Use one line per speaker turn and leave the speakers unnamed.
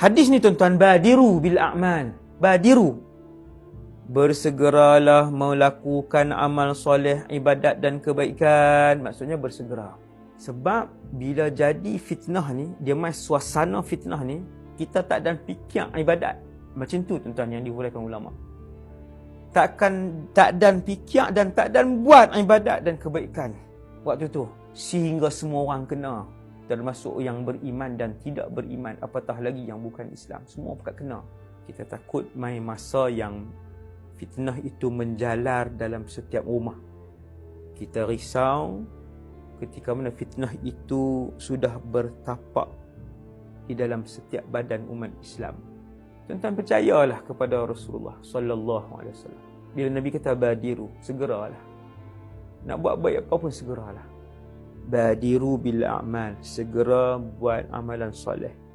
Hadis ni tuan-tuan badiru bil a'mal. Badiru. Bersegeralah melakukan amal soleh, ibadat dan kebaikan. Maksudnya bersegera. Sebab bila jadi fitnah ni, dia main suasana fitnah ni, kita tak dan fikir ibadat. Macam tu tuan-tuan yang dibolehkan ulama. Takkan tak dan fikir dan tak dan buat ibadat dan kebaikan. Waktu tu sehingga semua orang kena termasuk yang beriman dan tidak beriman apatah lagi yang bukan Islam. Semua pakat kena. Kita takut main masa yang fitnah itu menjalar dalam setiap rumah. Kita risau ketika mana fitnah itu sudah bertapak di dalam setiap badan umat Islam. Tuan-tuan percayalah kepada Rasulullah sallallahu alaihi wasallam. Bila Nabi kata badiru segeralah. Nak buat baik apa pun segeralah badiru bil a'mal. Segera buat amalan soleh